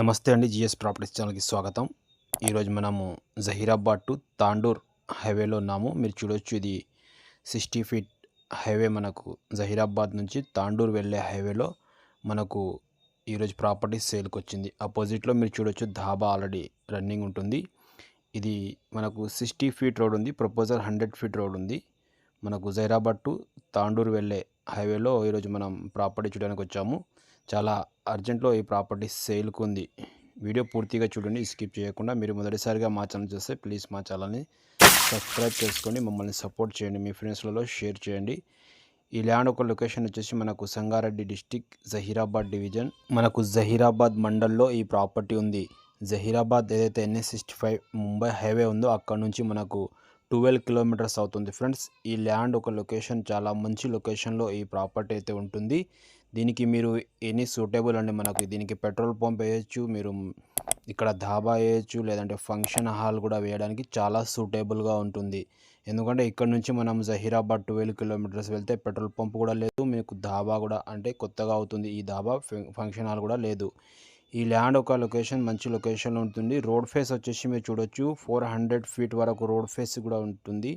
నమస్తే అండి GS properties ఛానల్కి స్వాగతం. ఈరోజు మనము జహీరాబాద్ టు తాండూర్ హైవేలో ఉన్నాము. మీరు చూడొచ్చు ఇది సిక్స్టీ ఫీట్ హైవే మనకు జహీరాబాద్ నుంచి తాండూర్ వెళ్ళే హైవేలో మనకు ఈరోజు ప్రాపర్టీ సేల్కి వచ్చింది. అపోజిట్లో మీరు చూడొచ్చు ధాబా ఆల్రెడీ రన్నింగ్ ఉంటుంది. ఇది మనకు సిక్స్టీ ఫీట్ రోడ్ ఉంది. ప్రపోజల్ హండ్రెడ్ ఫీట్ రోడ్ ఉంది. మనకు జైరాబాద్ టు తాండూర్ వెళ్ళే హైవేలో ఈరోజు మనం ప్రాపర్టీ చూడడానికి వచ్చాము. చాలా అర్జెంట్లో ఈ ప్రాపర్టీ సేల్కు ఉంది వీడియో పూర్తిగా చూడండి స్కిప్ చేయకుండా. మీరు మొదటిసారిగా మా ఛానల్ చూస్తే ప్లీజ్ మా ఛానల్ని సబ్స్క్రైబ్ చేసుకోండి మమ్మల్ని సపోర్ట్ చేయండి మీ ఫ్రెండ్స్లలో షేర్ చేయండి. ఈ ల్యాండ్ ఒక లొకేషన్ వచ్చేసి మనకు సంగారెడ్డి డిస్టిక్ జహీరాబాద్ డివిజన్. మనకు జహీరాబాద్ మండల్లో ఈ ప్రాపర్టీ ఉంది. జహీరాబాద్ ఏదైతే N S sixty five Mumbai highway ఉందో అక్కడ నుంచి మనకు ట్వెల్వ్ కిలోమీటర్స్ అవుతుంది. ఫ్రెండ్స్ ఈ ల్యాండ్ ఒక లొకేషన్ చాలా మంచి లొకేషన్లో ఈ ప్రాపర్టీ అయితే ఉంటుంది. దీనికి మీరు ఎనీ సూటబుల్ అండి. మనకు దీనికి పెట్రోల్ పంప్ వేయచ్చు మీరు ఇక్కడ ధాబా వేయచ్చు లేదంటే ఫంక్షన్ హాల్ కూడా వేయడానికి చాలా సూటబుల్గా ఉంటుంది. ఎందుకంటే ఇక్కడ నుంచి మనం జహీరాబాద్ ట్వెల్వ్ కిలోమీటర్స్ వెళ్తే పెట్రోల్ పంప్ కూడా లేదు మీకు ధాబా కూడా అంటే కొత్తగా అవుతుంది. ఈ ధాబా ఫంక్షన్ హాల్ కూడా లేదు. ఈ ల్యాండ్ ఒక లొకేషన్ మంచి లొకేషన్లో ఉంటుంది. రోడ్ ఫేస్ వచ్చేసి మీరు చూడొచ్చు. ఫోర్ హండ్రెడ్ ఫీట్ వరకు రోడ్ ఫేస్ కూడా ఉంటుంది.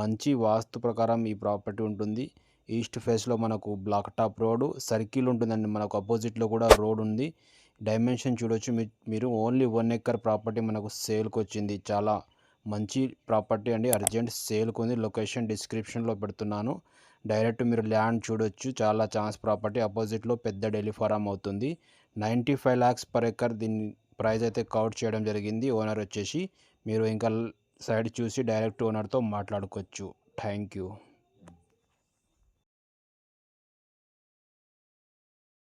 మంచి వాస్తు ప్రకారం ఈ ప్రాపర్టీ ఉంటుంది. ఈస్ట్ ఫేస్లో మనకు బ్లాక్ టాప్ రోడ్ సర్కిల్ ఉంటుందండి. మనకు అపోజిట్లో కూడా రోడ్ ఉంది. డైమెన్షన్ చూడొచ్చు మీ- మీరు. ఓన్లీ వన్ ఎకర్ ప్రాపర్టీ మనకు సేల్కి వచ్చింది. చాలా మంచి ప్రాపర్టీ అండి. అర్జెంట్ సేల్కి ఉంది. లొకేషన్ డిస్క్రిప్షన్లో పెడుతున్నాను. డైరెక్ట్ మీరు ల్యాండ్ చూడొచ్చు. చాలా ఛాన్స్ ప్రాపర్టీ. అపోజిట్లో పెద్ద డైలీ ఫారం అవుతుంది. Ninety five lakhs per acre దీన్ని ప్రైస్ అయితే కౌట్ చేయడం జరిగింది. ఓనర్ వచ్చేసి మీరు ఇంకా సైడ్ చూసి డైరెక్ట్ ఓనర్తో మాట్లాడుకోవచ్చు. Thank you.